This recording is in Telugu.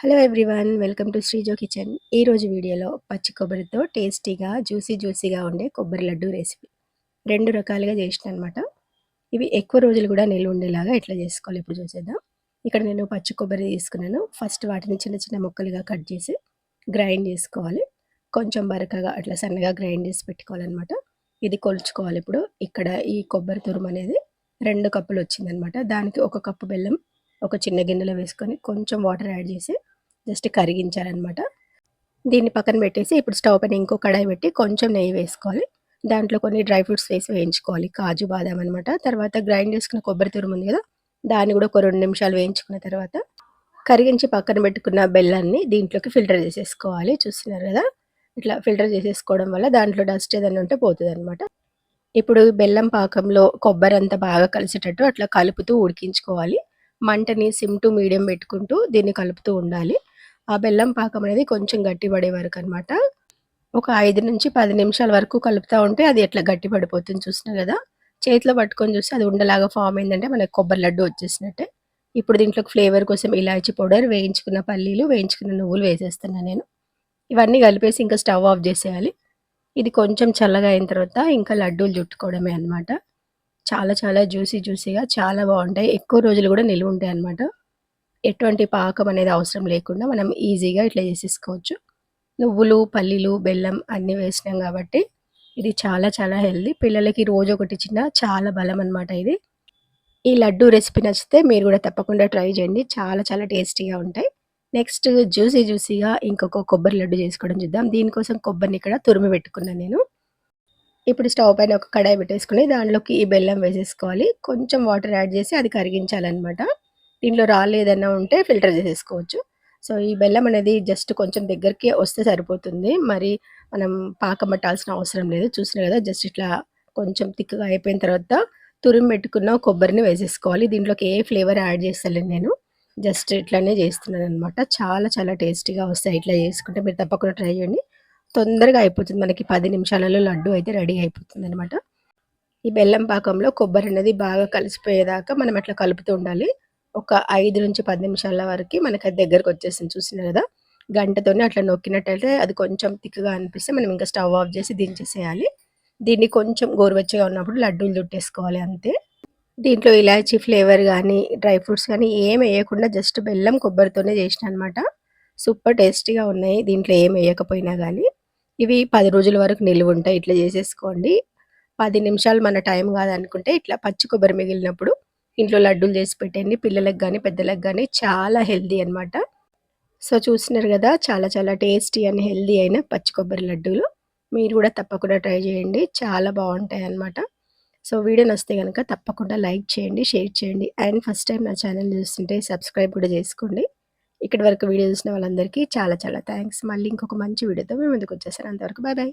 Hello everyone welcome to Srijo kitchen ఈరోజు వీడియోలో పచ్చి కొబ్బరితో టేస్టీగా జ్యూసీ జ్యూసీగా ఉండే కొబ్బరి లడ్డు రెసిపీ రెండు రకాలుగా చేసిన అనమాట ఇవి ఎక్కువ రోజులు కూడా నిల్వ ఉండేలాగా ఎట్లా చేసుకోవాలి ఇప్పుడు చూసేద్దాం. ఇక్కడ నేను పచ్చి కొబ్బరి తీసుకున్నాను. ఫస్ట్ వాటిని చిన్న చిన్న ముక్కలుగా కట్ చేసి గ్రైండ్ చేసుకోవాలి. కొంచెం బరకగా అట్లా సన్నగా గ్రైండ్ చేసి పెట్టుకోవాలన్నమాట ఇది కొలుచుకోవాలి ఇప్పుడు. ఇక్కడ ఈ కొబ్బరి తురుము అనేది రెండు కప్పులు వచ్చిందనమాట. దానికి ఒక కప్పు బెల్లం ఒక చిన్న గిన్నెలో వేసుకొని కొంచెం వాటర్ యాడ్ చేసి జస్ట్ కరిగించారనమాట. దీన్ని పక్కన పెట్టేసి ఇప్పుడు స్టవ్ పైన ఇంకో కడాయి పెట్టి కొంచెం నెయ్యి వేసుకోవాలి. దాంట్లో కొన్ని డ్రై ఫ్రూట్స్ వేసి వేయించుకోవాలి. కాజు బాదాం అనమాట. తర్వాత గ్రైండ్ చేసుకున్న కొబ్బరి తురుము ఉంది కదా దాన్ని కూడా ఒక రెండు నిమిషాలు వేయించుకున్న తర్వాత కరిగించి పక్కన పెట్టుకున్న బెల్లాన్ని దీంట్లోకి ఫిల్టర్ చేసేసుకోవాలి. చూస్తున్నారు కదా ఇట్లా ఫిల్టర్ చేసేసుకోవడం వల్ల దాంట్లో డస్ట్ ఏదైనా ఉంటే పోతుంది అనమాట ఇప్పుడు బెల్లం పాకంలో కొబ్బరి అంతా బాగా కలిసేటట్టు అట్లా కలుపుతూ ఉడికించుకోవాలి. మంటని సిమ్ టు మీడియం పెట్టుకుంటూ దీన్ని కలుపుతూ ఉండాలి. ఆ బెల్లం పాకం అనేది కొంచెం గట్టి పడే వరకు అనమాట ఒక ఐదు నుంచి పది నిమిషాల వరకు కలుపుతూ ఉంటే అది ఎట్లా గట్టి పడిపోతుంది చూసినా కదా? చేతిలో పట్టుకొని చూస్తే అది ఉండలాగా ఫామ్ అయిందంటే మనకి కొబ్బరి లడ్డు వచ్చేసినట్టే. ఇప్పుడు దీంట్లో ఫ్లేవర్ కోసం ఇలాచి పౌడర్ వేయించుకున్న పల్లీలు వేయించుకున్న నువ్వులు వేసేస్తున్నాను నేను. ఇవన్నీ కలిపేసి ఇంకా స్టవ్ ఆఫ్ చేసేయాలి. ఇది కొంచెం చల్లగా అయిన తర్వాత ఇంకా లడ్డూలు చుట్టుకోవడమే అనమాట చాలా చాలా జ్యూసీ జ్యూసీగా చాలా బాగుంటాయి. ఎక్కువ రోజులు కూడా నిలువ ఉంటాయి అనమాట ఎటువంటి పాకం అనేది అవసరం లేకుండా మనం ఈజీగా ఇట్లా చేసేసుకోవచ్చు. నువ్వులు పల్లీలు బెల్లం అన్నీ వేసినాం కాబట్టి ఇది చాలా చాలా హెల్దీ. పిల్లలకి రోజు ఒకటి చిన్న చాలా బలం అనమాట ఇది. ఈ లడ్డు రెసిపీ నచ్చితే మీరు కూడా తప్పకుండా ట్రై చేయండి. చాలా చాలా టేస్టీగా ఉంటాయి. నెక్స్ట్ జ్యూసీ జ్యూసీగా ఇంకొక కొబ్బరి లడ్డు చేసుకోవడం చూద్దాం. దీనికోసం కొబ్బరిని ఇక్కడ తురిమి పెట్టుకున్నాను నేను. ఇప్పుడు స్టవ్ పైన ఒక కడాయి పెట్టేసుకుని దాంట్లోకి ఈ బెల్లం వేసేసుకోవాలి. కొంచెం వాటర్ యాడ్ చేసి అది కరిగించాలన్నమాట. దీంట్లో రాలేదన్నా ఉంటే ఫిల్టర్ చేసేసుకోవచ్చు. సో ఈ బెల్లం అనేది జస్ట్ కొంచెం దగ్గరికి వస్తే సరిపోతుంది. మరి మనం పాకం పట్టాల్సిన అవసరం లేదు. చూసిన కదా జస్ట్ ఇట్లా కొంచెం థిక్గా అయిపోయిన తర్వాత తురిమి పెట్టుకున్న కొబ్బరిని వేసేసుకోవాలి. దీంట్లోకి ఏ ఫ్లేవర్ యాడ్ చేస్తలేను నేను. జస్ట్ ఇట్లానే చేస్తున్నాను అనమాట చాలా చాలా టేస్టీగా వస్తాయి. ఇట్లా చేసుకుంటే మీరు తప్పకుండా ట్రై చేయండి. తొందరగా అయిపోతుంది. మనకి పది నిమిషాలలో లడ్డు అయితే రెడీ అయిపోతుంది అనమాట ఈ బెల్లం పాకంలో కొబ్బరి అనేది బాగా కలిసిపోయేదాకా మనం అట్లా కలుపుతూ ఉండాలి. ఒక ఐదు నుంచి పది నిమిషాల వరకు మనకి అది దగ్గరకు వచ్చేసింది చూసిన కదా? గంటతోనే అట్లా నొక్కినట్టయితే అది కొంచెం తిక్కుగా అనిపిస్తే మనం ఇంకా స్టవ్ ఆఫ్ చేసి దించేసేయాలి. దీన్ని కొంచెం గోరువెచ్చగా ఉన్నప్పుడు లడ్డూలు చుట్టేసుకోవాలి అంతే. దీంట్లో ఇలాచీ ఫ్లేవర్ కానీ డ్రై ఫ్రూట్స్ కానీ ఏం వేయకుండా జస్ట్ బెల్లం కొబ్బరితోనే చేసిన అనమాట సూపర్ టేస్టీగా ఉన్నాయి. దీంట్లో ఏం వేయకపోయినా కానీ ఇవి పది రోజుల వరకు నిలువ ఉంటాయి. ఇట్లా చేసేసుకోండి. పది నిమిషాలు మన టైం కాదనుకుంటే ఇట్లా పచ్చి కొబ్బరి మిగిలినప్పుడు ఇంట్లో లడ్డూలు చేసి పెట్టండి పిల్లలకు కానీ పెద్దలకు కానీ చాలా హెల్దీ అనమాట సో చూసినారు కదా చాలా చాలా టేస్టీ అండ్ హెల్దీ అయిన పచ్చి కొబ్బరి లడ్డూలు. మీరు కూడా తప్పకుండా ట్రై చేయండి. చాలా బాగుంటాయి అన్నమాట. సో వీడియో నచ్చితే కనుక తప్పకుండా లైక్ చేయండి షేర్ చేయండి. అండ్ ఫస్ట్ టైం నా ఛానల్ చూస్తుంటే సబ్స్క్రైబ్ కూడా చేసుకోండి. ఇక్కడి వరకు వీడియో చూసిన వాళ్ళందరికీ చాలా చాలా థ్యాంక్స్. మళ్ళీ ఇంకొక మంచి వీడియోతో మేము ముందుకు వచ్చేసాను అంతవరకు బాయ్ బాయ్